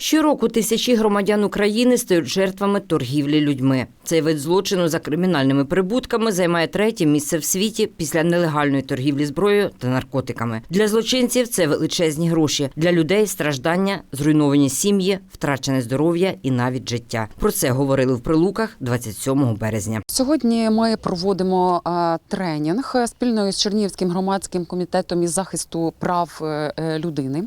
Щороку тисячі громадян України стають жертвами торгівлі людьми. Цей вид злочину за кримінальними прибутками займає третє місце в світі після нелегальної торгівлі зброєю та наркотиками. Для злочинців це величезні гроші. Для людей страждання, зруйновані сім'ї, втрачене здоров'я і навіть життя. Про це говорили в прилуках 27 березня. Сьогодні ми проводимо е, тренінг спільно з Чернігівським громадським комітетом із захисту прав е, е, людини,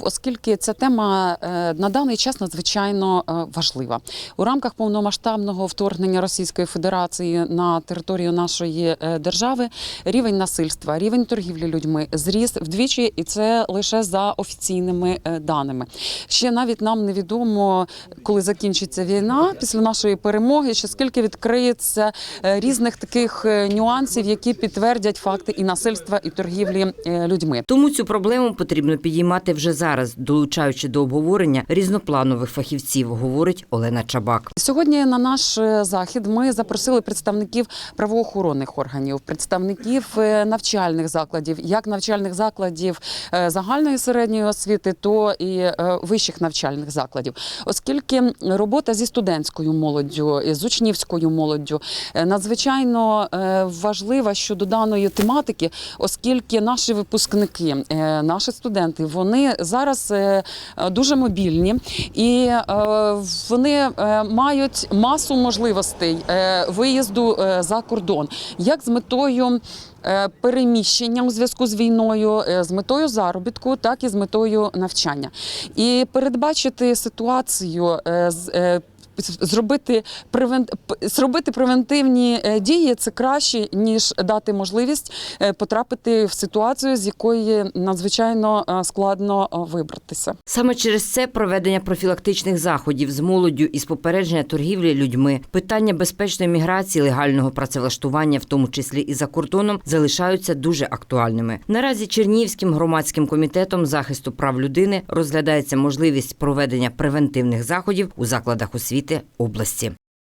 оскільки ця тема на даний час надзвичайно е, важлива. У рамках повномасштабного вторгнення Російської Федерації на територію нашої е, держави рівень насильства, рівень торгівлі людьми зріс вдвічі, і це лише за офіційними е, даними. Ще навіть нам невідомо, коли закінчиться війна після нашої перемоги, ще скільки відкриється е, різних таких е, нюансів, які підтвердять факти і насильства, і торгівлі е, людьми. Тому цю проблему потрібно підіймати вже зараз, долучаючи до обговорення різнопланових фахівців, говорить Олена Чабак. Сьогодні на наш е, захід ми запросили представників правоохоронних органів, представників е, навчальних закладів, як навчальних закладів е, загальної середньої освіти, то і вищих навчальних закладів, оскільки робота зі студентською молоддю, з учнівською молоддю надзвичайно важлива щодо даної тематики, оскільки наші випускники, наші студенти, вони зараз дуже мобільні і е, вони е, мають масу можливостей е, виїзду за кордон, як з метою. Переміщення у зв'язку з війною з метою заробітку, так і з метою навчання, і передбачити ситуацію з зробити превен... зробити превентивні е, дії це краще ніж дати можливість е, потрапити в ситуацію, з якої надзвичайно е, складно вибратися. Саме через це проведення профілактичних заходів з молоддю із попередження торгівлі людьми, питання безпечної міграції, легального працевлаштування, в тому числі і за кордоном, залишаються дуже актуальними. Наразі Чернігівським громадським комітетом захисту прав людини розглядається можливість проведення превентивних заходів у закладах освіти області.